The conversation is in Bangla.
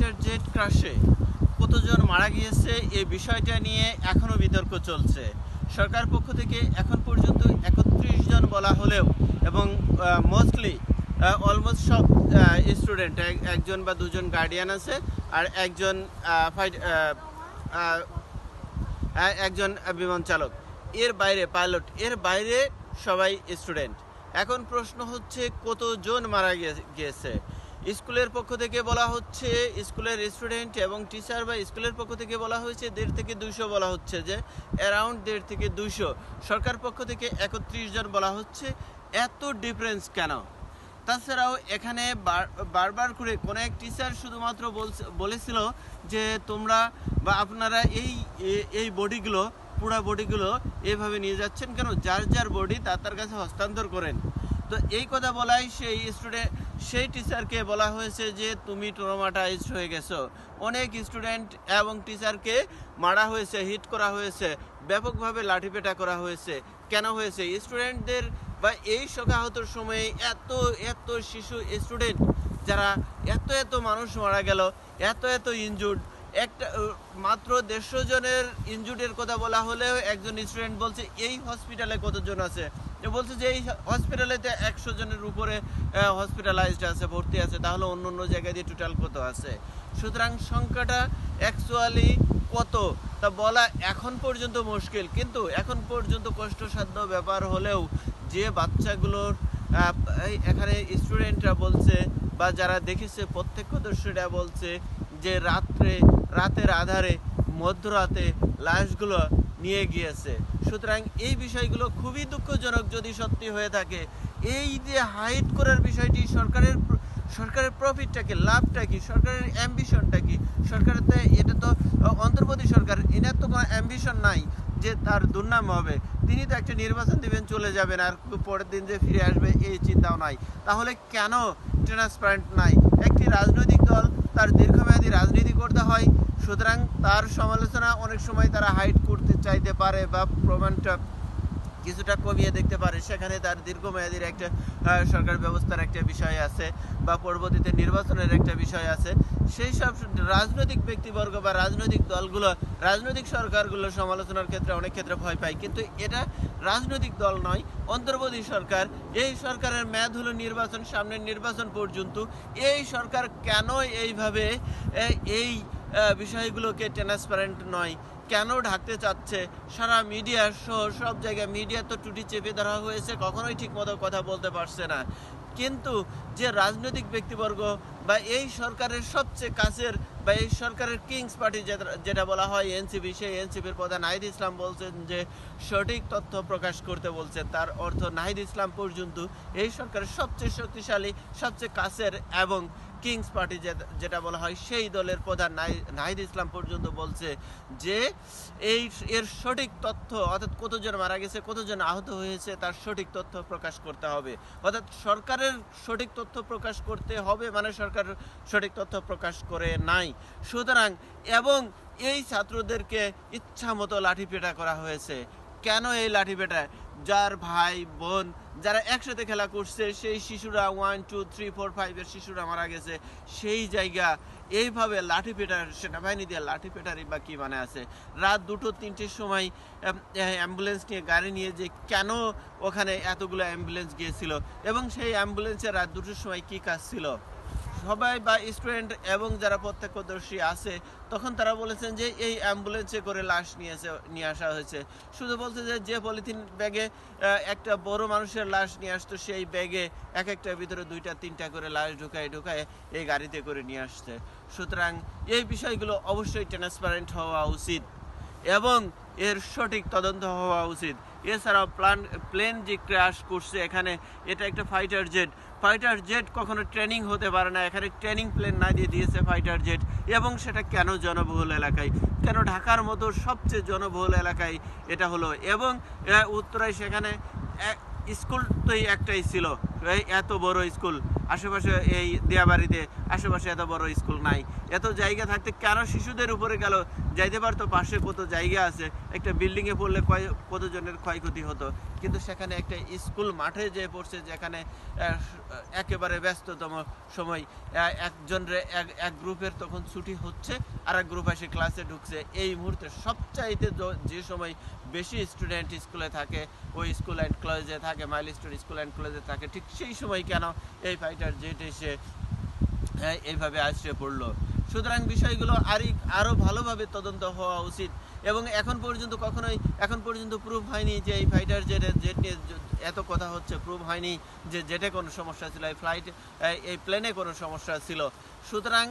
ফাইটার জেট ক্রাশে কতজন মারা গিয়েছে এই বিষয়টা নিয়ে এখনও বিতর্ক চলছে। সরকার পক্ষ থেকে এখন পর্যন্ত একত্রিশ জন বলা হলেও এবং মোস্টলি অলমোস্ট সব স্টুডেন্ট একজন বা দুজন গার্ডিয়ান আছে আর একজন ফাইট একজন বিমান চালক। এর বাইরে পাইলট এর বাইরে সবাই স্টুডেন্ট এখন প্রশ্ন হচ্ছে কতজন মারা গিয়ে- গিয়েছে? স্কুলের পক্ষ থেকে বলা হচ্ছে, স্কুলের স্টুডেন্ট এবং টিচার বা স্কুলের পক্ষ থেকে বলা হয়েছে, দেড় থেকে দুইশো বলা হচ্ছে যে, অ্যারাউন্ড দেড় থেকে দুইশো। সরকার পক্ষ থেকে একত্রিশ জন বলা হচ্ছে, এত ডিফারেন্স কেন? তাছাড়াও এখানে বারবার করে কোনো এক টিচার শুধুমাত্র বলছে, বলেছিল যে, তোমরা বা আপনারা এই এই বডিগুলো, পুরা বডিগুলো এভাবে নিয়ে যাচ্ছেন কেন? যার যার বডি তার তার কাছে হস্তান্তর করেন। তো এই কথা বলাই সেই স্টুডেন্ট সেই টিচারকে বলা হয়েছে যে, তুমি ট্রমাটাইজড হয়ে গেছো। অনেক স্টুডেন্ট এবং টিচারকে মারা হয়েছে হিট করা হয়েছে, ব্যাপকভাবে লাঠিপেটা করা হয়েছে। কেন হয়েছে? স্টুডেন্টদের বা এই শোকাহতর সময়ে এত এত শিশু স্টুডেন্ট যারা এত এত মানুষ মারা গেল, এত এত ইনজুর্ড একটা মাত্র দেড়শো জনের ইনজুর্ডের কথা বলা হলেও একজন স্টুডেন্ট বলছে, এই হসপিটালে কতজন আছে? বলছে যে, এই হসপিটালেতে একশো জনের উপরে হসপিটালাইজড আছে, ভর্তি আছে, তাহলে অন্য অন্য জায়গায় দিয়ে টোটাল কত আছে? সুতরাং সংখ্যাটা অ্যাকচুয়ালি কত? তা বলা এখন পর্যন্ত মুশকিল, কিন্তু এখন পর্যন্ত কষ্টসাধ্য ব্যাপার হলেও যে বাচ্চাগুলোর এখানে স্টুডেন্টরা বলছে বা যারা দেখেছে প্রত্যক্ষদর্শীরা বলছে যে রাত্রে, রাতের আধারে, মধ্যরাতে লাশগুলো নিয়ে গিয়েছে। সুতরাং এই বিষয়গুলো খুবই দুঃখজনক যদি সত্যি হয়ে থাকে। এই যে হাইট করার বিষয়টি, সরকারের সরকারের প্রফিটটা কি, লাভটা কি, সরকারের অ্যাম্বিশনটা কি? সরকারের তো এটা তো, অন্তর্বর্তী সরকার, এনার তো কোনো অ্যাম্বিশন নাই যে তার দুর্নাম হবে। তিনি তো একটা নির্বাচন দিবেন, চলে যাবেন, আর পরের দিন যে ফিরে আসবে, এই চিন্তাও নাই। তাহলে কেন ট্রান্সপারেন্ট নাই? একটি রাজনৈতিক দল তার দীর্ঘমেয়াদী রাজনীতি করতে হয়। সুতরাং তার সমালোচনা অনেক সময় তারা হাইড করতে চাইতে পারে বা প্রমাণটা কিছুটা কমিয়ে দেখতে পারে। সেখানে তার দীর্ঘমেয়াদীর একটা সরকার ব্যবস্থার একটা বিষয় আছে বা পরবর্তীতে নির্বাচনের একটা বিষয় আছে। সেই সব রাজনৈতিক ব্যক্তিবর্গ বা রাজনৈতিক দলগুলো, রাজনৈতিক সরকারগুলো সমালোচনার ক্ষেত্রে অনেক ক্ষেত্রে ভয় পায়। কিন্তু এটা রাজনৈতিক দল নয়, অন্তর্বর্তী সরকার। এই সরকারের মেয়াদ হলো নির্বাচন, সামনের নির্বাচন পর্যন্ত। এই সরকার কেন এইভাবে এই বিষয়গুলোকে ট্রান্সপারেন্ট নয়? কেন ঢাকতে চাচ্ছে? সারা মিডিয়া সহ সব জায়গায় মিডিয়া তো টুটি চেপে ধরা হয়েছে, কখনোই ঠিক মতো কথা বলতে পারছে না। কিন্তু যে রাজনৈতিক ব্যক্তিবর্গ বা এই সরকারের সবচেয়ে কাছের বা এই সরকারের কিংস পার্টি যেটা- যেটা বলা হয় এনসিপি, সেই এনসিপির প্রধান নাহিদ ইসলাম বলছেন যে, সঠিক তথ্য প্রকাশ করতে বলছেন। তার অর্থ নাহিদ ইসলাম পর্যন্ত এই সরকারের সবচেয়ে শক্তিশালী, সবচেয়ে কাছের এবং কিংস পার্টি যেটা- বলা হয়, সেই দলের প্রধান নাহি- নাহিদ ইসলাম পর্যন্ত বলছে যে এই এর সঠিক তথ্য, অর্থাৎ কতজন মারা গেছে, কতজন আহত হয়েছে, তার সঠিক তথ্য প্রকাশ করতে হবে। অর্থাৎ সরকারের সঠিক তথ্য প্রকাশ করতে হবে মানে সরকার সঠিক তথ্য প্রকাশ করে নাই। সুতরাং, এবং এই ছাত্রদেরকে ইচ্ছা মতো লাঠিপেটা করা হয়েছে। কেন এই লাঠিপেটা? যার ভাই, বোন যারা একসাথে খেলা করছে, সেই শিশুরা ওয়ান টু থ্রি ফোর ফাইভের শিশুরা মারা গেছে, সেই জায়গা, এইভাবে লাঠি পেটার সেনাবাহিনী দিয়ে লাঠি পেটারই বা কী মানে আছে। রাত দুটো, তিনটের সময় অ্যাম্বুলেন্স নিয়ে গাড়ি নিয়ে যে কেন ওখানে এতগুলো অ্যাম্বুলেন্স গিয়েছিল এবং সেই অ্যাম্বুলেন্সে রাত দুটোর সময় কী কাজ ছিল? সবাই বা স্টুডেন্ট এবং যারা প্রত্যক্ষদর্শী আছে, তখন তারা বলেছেন যে এই অ্যাম্বুলেন্সে করে লাশ নিয়ে এসে নিয়ে আসা হয়েছে। শুধু বলছে যে যে পলিথিন ব্যাগে একটা বড় মানুষের লাশ নিয়ে আসতো, সেই ব্যাগে এক একটার ভিতরে দুইটা, তিনটা করে লাশ ঢুকায় ঢুকায় এই গাড়িতে করে নিয়ে আসছে। সুতরাং এই বিষয়গুলো অবশ্যই ট্রান্সপারেন্ট হওয়া উচিত। এবং এর সঠিক তদন্ত হওয়া উচিত। এছাড়াও প্লান প্লেন যে ক্র্যাশ করছে এখানে, এটা একটা ফাইটার জেট। ফাইটার জেট কখনো ট্রেনিং হতে পারে না। এখানে ট্রেনিং প্লেন না দিয়ে দিয়েছে ফাইটার জেট। এবং সেটা কেন জনবহুল এলাকায়? কেন ঢাকার মতো সবচেয়ে জনবহুল এলাকায় এটা হলো? এবং উত্তরায় সেখানে স্কুল তো একটাই ছিল। এত বড় স্কুল। আশেপাশে এই দিয়াবাড়িতে আশেপাশে এত বড় স্কুল নাই। এত জায়গা থাকতে কেন শিশুদের উপরে গেল? যাইতে পারতো পাশে কত জায়গা আছে একটা বিল্ডিং এ পড়লে কয় কতজনের ক্ষয়ক্ষতি হতো? কিন্তু সেখানে একটা স্কুল মাঠে যে পড়ছে যেখানে একেবারে ব্যস্ততম সময় আহ, একজনের এক গ্রুপের তখন ছুটি হচ্ছে আর এক গ্রুপ এসে ক্লাসে ঢুকছে। এই মুহূর্তে সবচাইতে য- সময় বেশি স্টুডেন্ট স্কুলে থাকে ওই স্কুল অ্যান্ড কলেজে থাকে মাইল স্টোর স্কুল অ্যান্ড কলেজে থাকে ঠিক সেই সময় কেন এই ফাইটার জেট এসে হ্যাঁ, এইভাবে আশ্রয় পড়ল। সুতরাং বিষয়গুলো আরই আরও ভালোভাবে তদন্ত হওয়া উচিত। এবং এখন পর্যন্ত কখনোই এখন পর্যন্ত প্রুফ হয়নি যে এই ফাইটার জেটের জেট নিয়ে এত কথা হচ্ছে প্রুফ হয়নি যে জেটে কোনো সমস্যা ছিল এই ফ্লাইট এই প্লেনে কোনো সমস্যা ছিল। সুতরাং